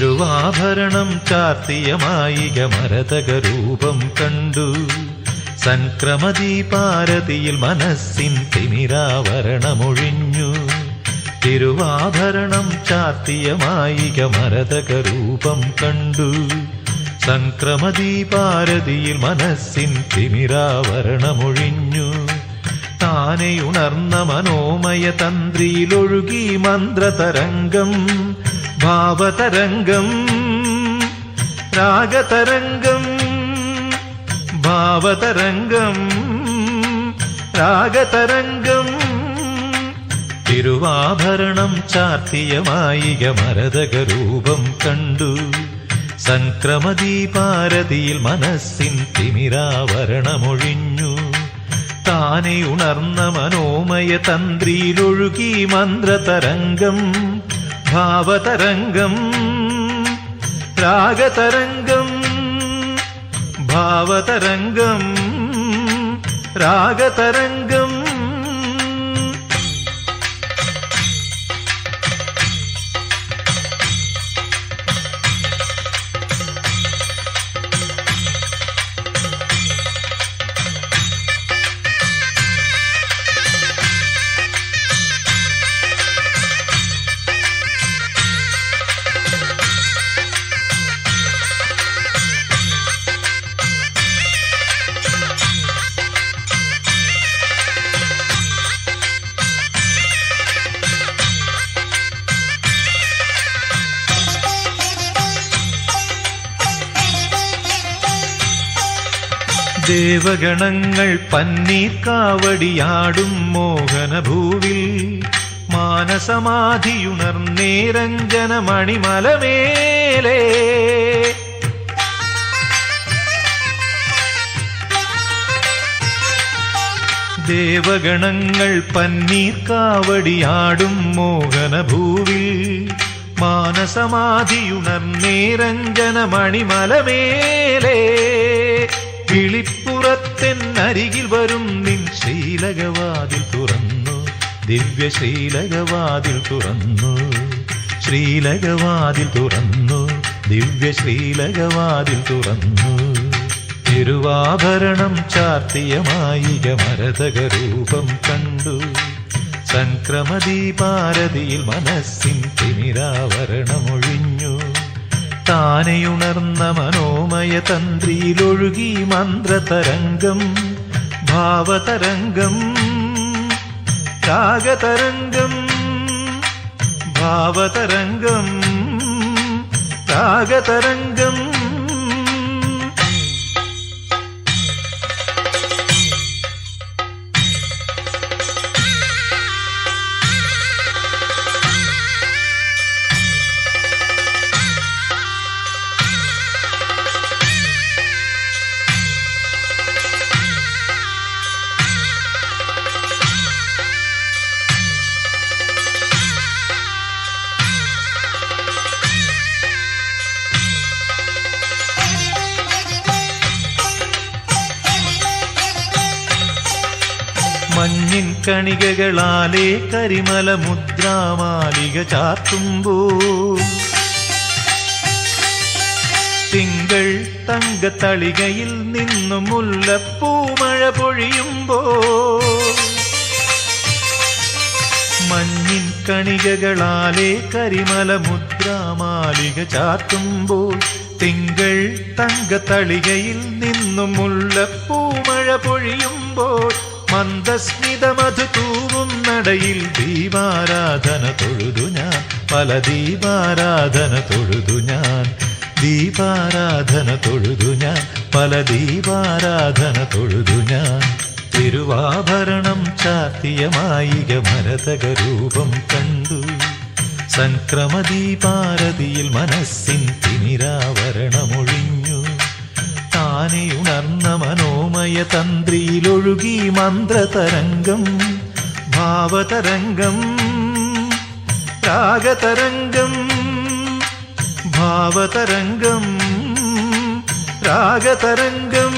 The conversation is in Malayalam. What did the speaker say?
തിരുവാഭരണം ചാർത്തിയ മായിക മരതക കണ്ടു. സംക്രമദീപാരതിയിൽ മനസ്സിൻ തിമിരാവരണമൊഴിഞ്ഞു. തിരുവാഭരണം ചാർത്തിയ മായിക മരതക കണ്ടു. സംക്രമദീപാരതിയിൽ മനസ്സിൻ തിമിരാവരണമൊഴിഞ്ഞു. താനെയുണർന്ന മനോമയ തന്ത്രിയിലൊഴുകി മന്ത്രതരംഗം. ഭാവതരംഗം രാഗതരംഗം ഭാവതരംഗം രാഗതരംഗം. തിരുവാഭരണം ചാർത്തിയ മായിക മരതകരൂപം കണ്ടു. സംക്രമദീപാരതിയിൽ മനസ്സിൻ തിമിരാവരണമൊഴിഞ്ഞു. താനെ ഉണർന്ന മനോമയ തന്ത്രിയിലൊഴുകി മന്ത്രതരംഗം. ഭാവതരംഗം രാഗതരംഗം ഭാവതരംഗം രാഗതരംഗം ദേവഗണങ്ങൾ പന്നീർ കാവടിയാടും മോഹനഭൂവിൽ. മാനസമാധിയുണർന്നേരഞ്ജന മണിമലമേലേ ദേവഗണങ്ങൾ പന്നീർ കാവടിയാടും മോഹനഭൂവിൽ. മാനസമാധിയുണർന്നേരഞ്ജന മണിമലമേലേ കിളിപ്പുറത്തെന്നരികിൽ വരും നിൻ ശ്രീലകവാതിൽ തുറന്നു. ദിവ്യ ശ്രീലകവാതിൽ തുറന്നു. ശ്രീലകവാതിൽ തുറന്നു. ദിവ്യ ശ്രീലകവാതിൽ തുറന്നു. തിരുവാഭരണം ചാർത്തിയ മായിക മരതക രൂപം കണ്ടു. സംക്രമദീപാരതിയിൽ മനസ്സിൻ തിമിരാവരണമൊഴിഞ്ഞു താനെയുണർന്ന മനോമയ തന്ത്രിയിലൊഴുകി മന്ത്രതരംഗം ഭാവതരംഗം രാഗതരംഗം ഭാവതരംഗം രാഗതരംഗം. മഞ്ഞിൻ കണികകളാലേ കരിമല മുദ്രാമാലിക ചാർത്തുമ്പോ തിങ്കൾ തങ്കത്തളികയിൽ നിന്നും മുല്ലപ്പൂമഴ പൊഴിയുമ്പോ. മഞ്ഞിൻ കണികകളാലേ കരിമല മുദ്രാമാലിക ചാർത്തുമ്പോൾ തിങ്കൾ തങ്കത്തളികയിൽ നിന്നും മുല്ലപ്പൂമഴ പൊഴിയുമ്പോൾ മന്ദസ്മിത മധു തൂവും നടയിൽ ദീപാരാധന തൊഴുതു ഞാൻ. പല ദീപാരാധന തൊഴുതു ഞാൻ. ദീപാരാധന തൊഴുതു ഞാൻ. പല ദീപാരാധന തൊഴുതു ഞാൻ. തിരുവാഭരണം ചാർത്തിയ മായിക മരതക രൂപം കണ്ടു. സംക്രമദീപാരതിയിൽ മനസ്സിൻ തിമിരാവരണമൊഴിഞ്ഞു. താനെ ഉണർന്ന മനോമയ തന്ത്രിയിലൊഴുകി മന്ത്രതരംഗം ഭാവതരംഗം രാഗതരംഗം ഭാവതരംഗം രാഗതരംഗം.